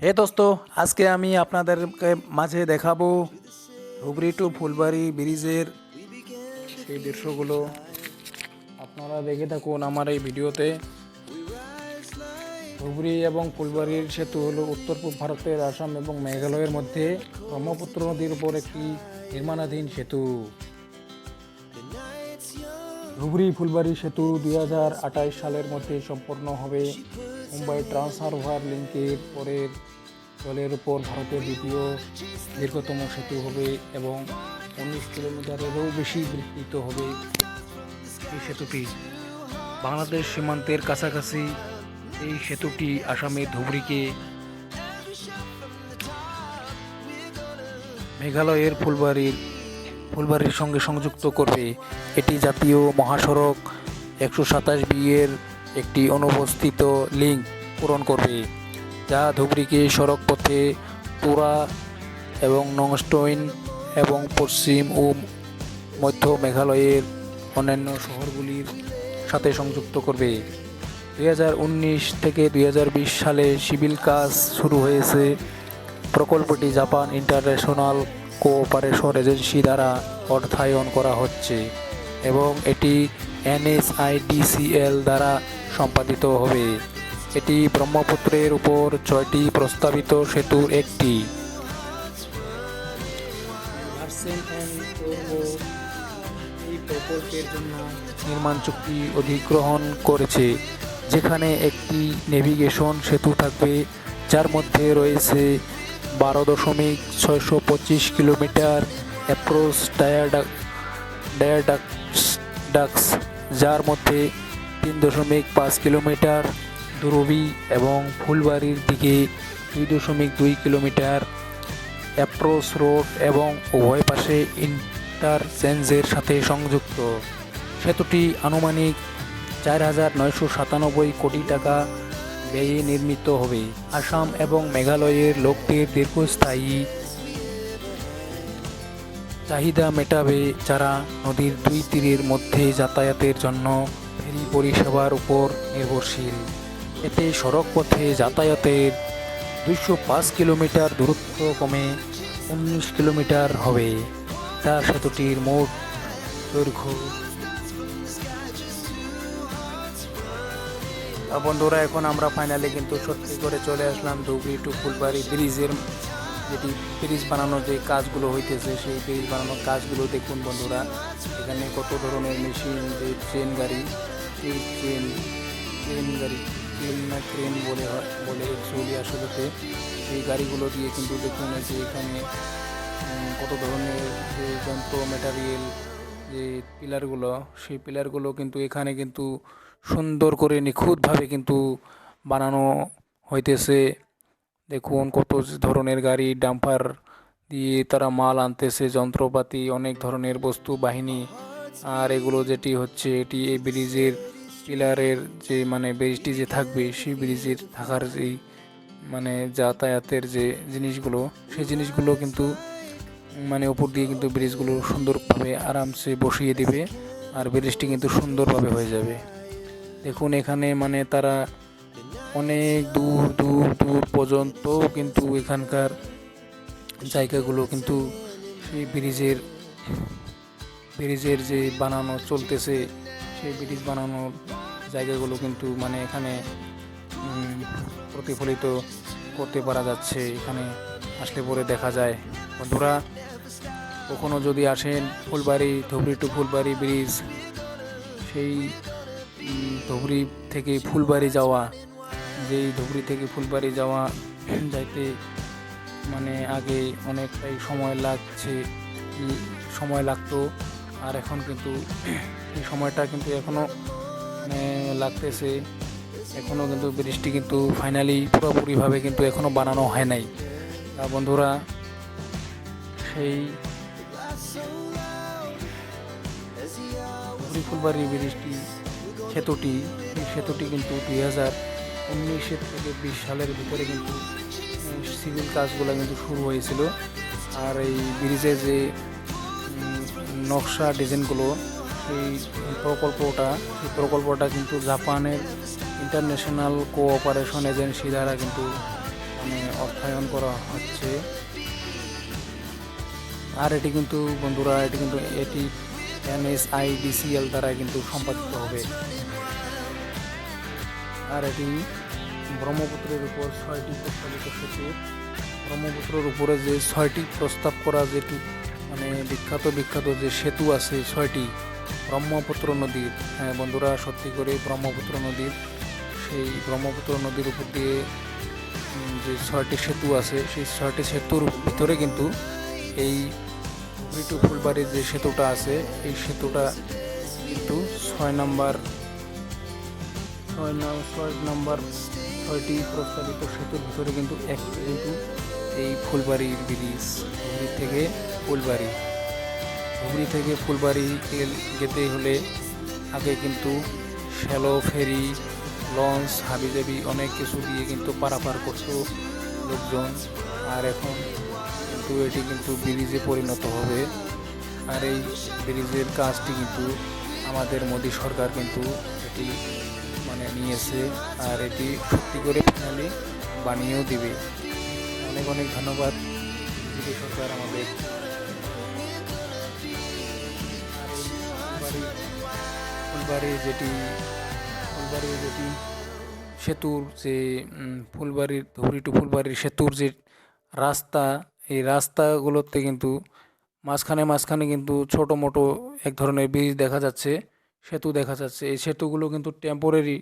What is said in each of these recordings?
হে দোস্ত, আজকে আমি আপনাদেরকে মাঝে দেখাবো ধুবড়ি টু ফুলবাড়ি ব্রিজের সেই দৃশ্যগুলো। আপনারা দেখে থাকুন আমার এই ভিডিওতে। ধুবড়ি এবং ফুলবাড়ির সেতু হলো উত্তর পূর্ব ভারতের আসাম এবং মেঘালয়ের মধ্যে ব্রহ্মপুত্র নদীর উপর একটি নির্মাণাধীন সেতু। ধুবড়ি ফুলবাড়ি সেতু দুই সালের মধ্যে সম্পন্ন হবে। মুম্বাই ট্রান্সফার লিঙ্কের পরের জলের উপর ভারতের দ্বিতীয় দীর্ঘতম সেতু হবে এবং উনিশ কিলোমিটারেরও বেশি বিস্তৃত হবে এই সেতুটি। বাংলাদেশ সীমান্তের কাছাকাছি এই সেতুটি আসামের ধুবড়িকে মেঘালয়ের ফুলবাড়ির ফুলবাড়ির সঙ্গে সংযুক্ত করবে। এটি জাতীয় মহাসড়ক একশো সাতাশ বি এর একটি অনুপস্থিত লিঙ্ক পূরণ করবে, যা ধুবড়িকে সড়ক পথে তুরা এবং নংস্টোইন এবং পশ্চিম ও মধ্য মেঘালয়ের অন্যান্য শহরগুলির সাথে সংযুক্ত করবে। দুই হাজার উনিশ থেকে দুই হাজার বিশ সালে সিভিল কাজ শুরু হয়েছে প্রকল্পটি জাপান ইন্টারন্যাশনাল কোঅপারেশন এজেন্সি দ্বারা অর্থায়ন করা হচ্ছে এবং এটি এনএসআইডিসিএল দ্বারা সম্পাদিত হবে। এটি ব্রহ্মপুত্রের উপর ছয়টি প্রস্তাবিত সেতুর একটি। এই প্রকল্পের জন্য নির্মাণ চুক্তি অধিগ্রহণ করেছে যেখানে একটি নেভিগেশন সেতু থাকবে যার মধ্যে রয়েছে বারো দশমিক ছয়শো পঁচিশ কিলোমিটার অ্যাপ্রোচ ডায়াডাক ডায়াডাক্স ডাক্স যার মধ্যে তিন দশমিক পাঁচ কিলোমিটার দুরবি এবং ফুলবাড়ির দিকে দুই দশমিক দুই কিলোমিটার অ্যাপ্রোচ রোড এবং উভয় পাশে ইন্টারচেঞ্জের সাথে সংযুক্ত। সেতুটি আনুমানিক চার হাজার নয়শো সাতানব্বই কোটি টাকা ব্যয়ে নির্মিত হবে। আসাম এবং মেঘালয়ের লোকদের দীর্ঘস্থায়ী চাহিদা মেটাবে যারা নদীর দুই তীরের মধ্যে যাতায়াতের জন্য ফেরি পরিষেবার উপর নির্ভরশীল। এতে সড়ক পথে যাতায়াতের দুইশো পাঁচ কিলোমিটার দূরত্ব কমে উনিশ কিলোমিটার হবে। যা সেতুটির মোট দৈর্ঘ্য। বন্ধুরা, এখন আমরা ফাইনালি কিন্তু সত্যি করে চলে আসলাম ধুবড়ি টু ফুলবাড়ি ব্রিজের যেটি ব্রিজ বানানোর যে কাজগুলো হইতেছে, সেই ব্রিজ বানানোর কাজগুলো দেখুন বন্ধুরা। এখানে কত ধরনের মেশিন যে ট্রেন গাড়ি এই ট্রেন ট্রেন গাড়ি ট্রেন না ট্রেন বলে বলে অ্যাকচুয়ালি আসলেতে। সেই গাড়িগুলো দিয়ে কিন্তু দেখুন এই যে এখানে কত ধরনের যে যন্ত্র ম্যাটারিয়াল যে পিলারগুলো সেই পিলারগুলো কিন্তু এখানে কিন্তু সুন্দর করে নিখুঁতভাবে কিন্তু বানানো হইতেছে। দেখুন কত ধরনের গাড়ি, ডাম্পার দিয়ে তারা মাল আনতেছে, যন্ত্রপাতি, অনেক ধরনের বস্তু, বাহিনী। আর এগুলো যেটি হচ্ছে, এটি এই ব্রিজের পিলারের যে মানে ব্রিজটি যে থাকবে, সেই ব্রিজের থাকার যেই মানে যাতায়াতের যে জিনিসগুলো, সেই জিনিসগুলো কিন্তু মানে উপর দিয়ে কিন্তু ব্রিজগুলো সুন্দরভাবে আরামসে বসিয়ে দিবে, আর ব্রিজটি কিন্তু সুন্দরভাবে হয়ে যাবে। দেখুন এখানে মানে তারা অনেক দূর দূর দূর পর্যন্ত কিন্তু এখানকার জায়গাগুলো কিন্তু সেই ব্রিজের ব্রিজের যে বানানো চলতেছে, সেই ব্রিজ বানানোর জায়গাগুলো কিন্তু মানে এখানে প্রতিফলিত করতে পারা যাচ্ছে। এখানে আসলে পরে দেখা যায়। বন্ধুরা, কখনো যদি আসেন ফুলবাড়ি, ধুবড়ি টু ফুলবাড়ি ব্রিজ, সেই ধুবড়ি থেকে ফুলবাড়ি যাওয়া যেই ধুবড়ি থেকে ফুলবাড়ি যাওয়া যাইতে মানে আগে অনেকটাই সময় লাগছে, সময় লাগতো। আর এখন কিন্তু এই সময়টা কিন্তু এখনও মানে লাগতেছে। এখনও কিন্তু ব্রিজটি কিন্তু ফাইনালি পুরোপুরিভাবে কিন্তু এখনও বানানো হয় নাই। তা বন্ধুরা, সেই ফুলবাড়ি ব্রিজটি সেতুটি সেতুটি কিন্তু দুই হাজার উনিশের থেকে বিশ সালের ভিতরে কিন্তু সিভিল কাজগুলো কিন্তু শুরু হয়েছিল। আর এই ব্রিজের যে নকশা ডিজাইনগুলো, সেই প্রকল্পটা সেই প্রকল্পটা কিন্তু জাপানের ইন্টারন্যাশনাল কোঅপারেশন এজেন্সি দ্বারা কিন্তু মানে অর্থায়ন করা হচ্ছে। আর এটি কিন্তু, বন্ধুরা, এটি কিন্তু এটি এনএসআইডিসিএল দ্বারা কিন্তু সম্পাদিত হবে। আর এটি ব্রহ্মপুত্রের উপর ছয়টি প্রস্তাবিত সেতু ব্রহ্মপুত্রের উপরে যে ছয়টি প্রস্তাব করা যেটি মানে বিখ্যাত বিখ্যাত যে সেতু আছে ছয়টি, ব্রহ্মপুত্র নদীর হ্যাঁ বন্ধুরা, সত্যি করে ব্রহ্মপুত্র নদীর, সেই ব্রহ্মপুত্র নদীর উপর দিয়ে যে ছয়টি সেতু আছে, সেই ছয়টি সেতুর ভিতরে কিন্তু এই ফুলবাড়ির যে সেতুটা আছে, এই সেতুটা কিন্তু ছয় নাম্বার ছয় ছয় নাম্বার ছয়টি প্রস্তাবিত সেতুর ভিতরে কিন্তু একটি কিন্তু এই ফুলবাড়ির ব্রিজ ধুবড়ি থেকে ফুলবাড়ি। ধুবড়ি থেকে ফুলবাড়ি যেতে হলে আগে কিন্তু শ্যালো ফেরি, লঞ্চ, হাবিজাবি অনেক কিছু দিয়ে কিন্তু পারাপার করতো লোকজন। আর এখন কিন্তু এটি কিন্তু ব্রিজে পরিণত হবে। আর এই ব্রিজের কাজটি কিন্তু আমাদের মোদী সরকার কিন্তু এটি মানে নিয়েছে আর এটি সত্যি করে ফাইনালি বানিয়েও দিবে। অনেক অনেক ধন্যবাদ সরকার আমাদের। ফুলবাড়ি যেটি ফুলবাড়ি যেটি, সেতুর যে ফুলবাড়ির ধুবড়ি টু ফুলবাড়ির সেতুর যে রাস্তা, এই রাস্তাগুলোতে কিন্তু মাঝখানে মাঝখানে কিন্তু ছোট মোটো এক ধরনের ব্রিজ দেখা যাচ্ছে, সেতু দেখা যাচ্ছে। এই সেতুগুলো কিন্তু টেম্পোরারি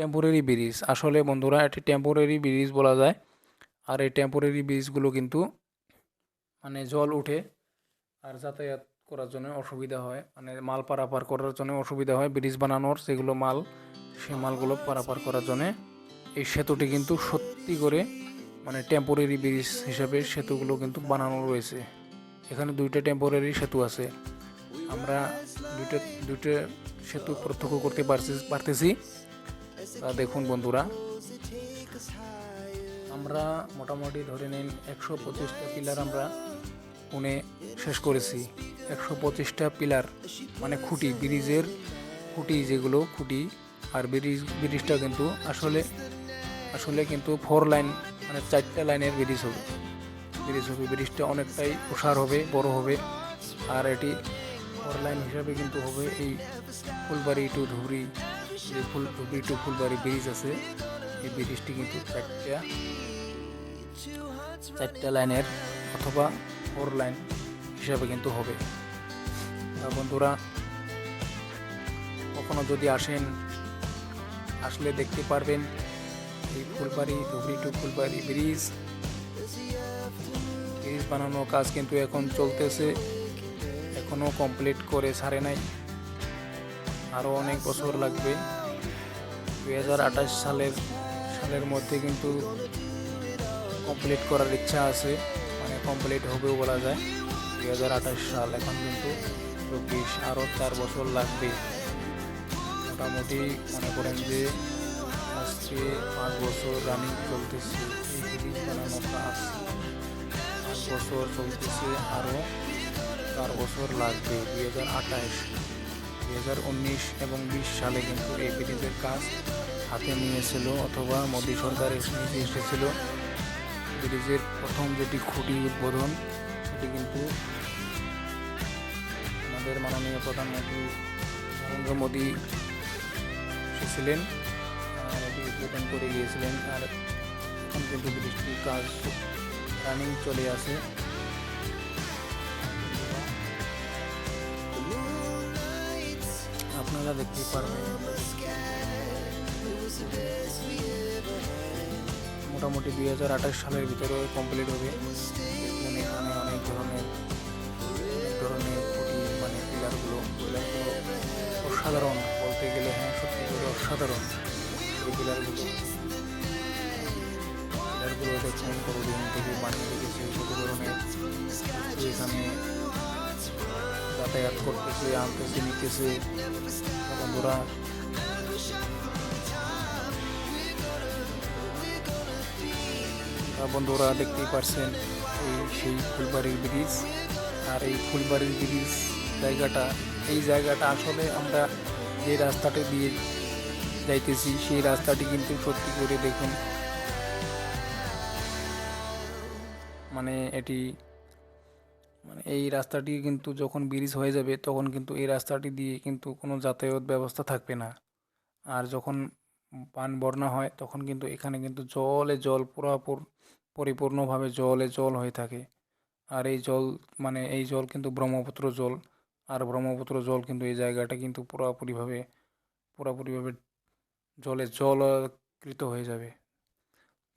টেম্পোরারি ব্রিজ আসলে বন্ধুরা, এটি টেম্পোরারি ব্রিজ বলা যায়। আর এই টেম্পোরারি ব্রিজগুলো কিন্তু মানে জল উঠে আর যাতায়াত করার জন্য অসুবিধা হয়। মানে মাল পারাপার করার জন্য অসুবিধা হয়। ব্রিজ বানানোর যেগুলো মাল, সেই মালগুলো পারাপার করার জন্য এই সেতুটি কিন্তু সত্যি করে মানে টেম্পোরারি ব্রিজ হিসাবে সেতুগুলো কিন্তু বানানো রয়েছে। এখানে দুইটা টেম্পোরারি সেতু আছে। আমরা দুইটা দুইটা সেতু প্রত্যক্ষ করতে পারছি, পারতেছি। তা দেখুন বন্ধুরা, আমরা মোটামুটি ধরে নিন একশো পঁচিশটা পিলার আমরা পুনে শেষ করেছি। একশো পঁচিশটা পিলার মানে খুঁটি, ব্রিজের খুঁটি যেগুলো, খুঁটি আর ব্রিজ, ব্রিজটা কিন্তু আসলে আসলে কিন্তু ফোর লাইন মানে চারটা লাইনের ব্রিজ হবে। ব্রিজ হবে, ব্রিজটা অনেকটাই প্রসার হবে, বড় হবে। আর এটি ফোর লাইন হিসাবে কিন্তু হবে এই ফুলবাড়ি টু ধুবড়ি যে ফুল ধুবড়ি টু ফুলবাড়ি ব্রিজ আছে, এই ব্রিজটি কিন্তু চারটা চারটা লাইনের অথবা ফোর লাইন হিসাবে কিন্তু হবে। বন্ধুরা, কখনো যদি আসেন, আসলে দেখতে পারবেন এই Phulbari Dhubri to Phulbari bridge. Bridge বানানোর কাজ কিন্তু এখন চলতেছে এখনও কমপ্লিট করে ছাড়ে নাই। আরও অনেক বছর লাগবে। দুই হাজার আঠাশ সালের সালের মধ্যে কিন্তু কমপ্লিট করার ইচ্ছা আছে। মানে কমপ্লিট হবেও বলা যায়। দুই হাজার আঠাশ সাল, এখন কিন্তু চব্বিশ, আরও চার বছর লাগবে। মোটামুটি মনে করেন যে আজকে পাঁচ বছর রানিং চলতেছে। এই ব্রিজ বানানোর কাজ পাঁচ বছর চলতেছে, আরও চার বছর লাগবে। দুই হাজার আঠাশ, দুই হাজার উনিশ এবং বিশ সালে কিন্তু এই ব্রিজের কাজ হাতে নিয়েছিল অথবা মোদী সরকার নিজে এসেছিল। ব্রিজের প্রথম যেটি খুঁটি উদ্বোধন, সেটি কিন্তু আমাদের মাননীয় প্রধানমন্ত্রী নরেন্দ্র মোদী এসেছিলেন। এটি উদ্বোধন করে গিয়েছিলেন। আর এখন কিন্তু ব্রিজটির কাজ রানিং চলে আসে। আপনারা দেখতে পারবেন। মোটামুটি দুই হাজার আঠাশ সালের ভিতরে কমপ্লিট হবে। দেখুন এখানে অনেক ধরনের অনেক ধরনের মানে পিলারগুলো পিলারগুলো অসাধারণ বলতে গেলে হ্যাঁ সত্যি করে অসাধারণ। এই পিলারগুলো পিলারগুলো দেখুন কতদিন থেকে বানিয়ে রেখেছে কত ধরনের এখানে যাতায়াত করতেছে, আনতেছে, নিতেছে বন্ধুরা বন্ধুরা দেখতেই পারছেন এই সেই ফুলবাড়ির ব্রিজ। আর এই ফুলবাড়ির ব্রিজ জায়গাটা, এই জায়গাটা আসলে আমরা যে রাস্তাটা দিয়ে যাইতেছি, সেই রাস্তাটি কিন্তু সত্যি করে দেখুন। মানে এটি মানে এই রাস্তাটি কিন্তু যখন ব্রিজ হয়ে যাবে, তখন কিন্তু এই রাস্তাটি দিয়ে কিন্তু কোনো যাতায়াত ব্যবস্থা থাকবে না। আর যখন বান বন্যা হয়, তখন কিন্তু এখানে কিন্তু জলে জল পুরাপুর পরিপূর্ণভাবে জলে জল হয়ে থাকে। আর এই জল মানে এই জল কিন্তু ব্রহ্মপুত্র জল, আর ব্রহ্মপুত্র জল কিন্তু এই জায়গাটা কিন্তু পুরোপুরিভাবে পুরোপুরিভাবে জলে জলাকৃত হয়ে যাবে,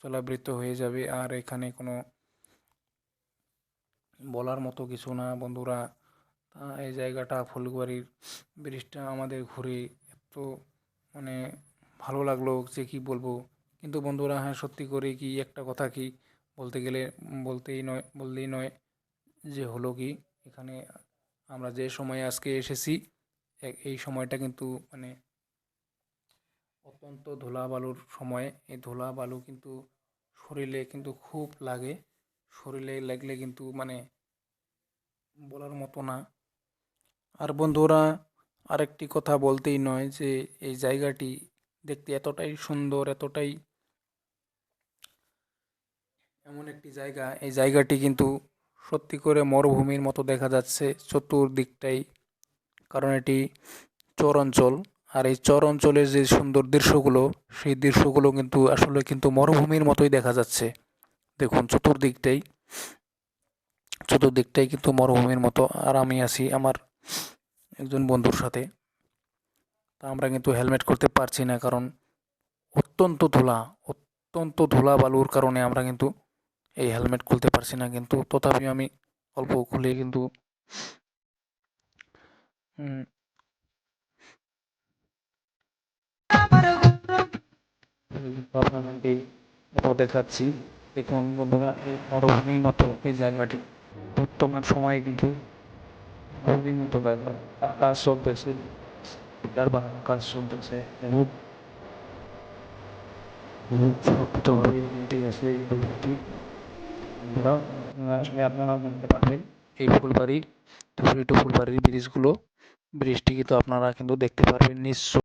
জলাবৃত হয়ে যাবে। আর এখানে কোনো বলার মতো কিছু না বন্ধুরা। এই জায়গাটা ফুলবাড়ির ব্রিজটা আমাদের ঘুরে এত মানে ভালো লাগল যে কি বলব। কিন্তু বন্ধুরা হ্যাঁ সত্যি করে কি একটা কথা কি বলতে গেলে বলতেই নয়, বললেই নয় যে হলো কি, এখানে আমরা যে সময় আজকে এসেছি এই সময়টা কিন্তু মানে অত্যন্ত ধুলা বালুর সময়। এই ধুলা বালু কিন্তু শরীরে কিন্তু খুব লাগে। শরীরে লাগলে কিন্তু মানে বলার মতো না। আর বন্ধুরা, আরেকটি কথা বলতেই নয় যে এই জায়গাটি দেখতে এতটাই সুন্দর, এতটাই এমন একটি জায়গা। এই জায়গাটি কিন্তু সত্যি করে মরুভূমির মতো দেখা যাচ্ছে চতুর্দিকটাই, কারণ এটি চর অঞ্চল আর এই চর অঞ্চলের যে সুন্দর দৃশ্যগুলো, সেই দৃশ্যগুলো কিন্তু আসলে কিন্তু মরুভূমির মতোই দেখা যাচ্ছে। দেখুন চতুর্দিকটাই চতুর্দিকটাই কিন্তু মরুভূমির মতো। আর আমি আছি আমার একজন বন্ধুর সাথে। তা আমরা কিন্তু হেলমেট করতে পারছি না, কারণ অত্যন্ত ধুলা অত্যন্ত ধুলা বালুর কারণে আমরা কিন্তু এই হেলমেট খুলতে পারছি না। কিন্তু তথাপি আমি অল্প খুলে কিন্তু দেখাচ্ছি। দেখুন বন্ধুরা, এই মরুভূমির মতো এই জায়গাটি বর্তমান সময়ে কিন্তু মরুভূমির মতো ব্যাপার কাজ এটি আছে এই ফুলবাড়ি ফুলবাড়ির ব্রিজগুলো ব্রিজটি কিন্তু আপনারা কিন্তু দেখতে পারবেন নিশ্চয়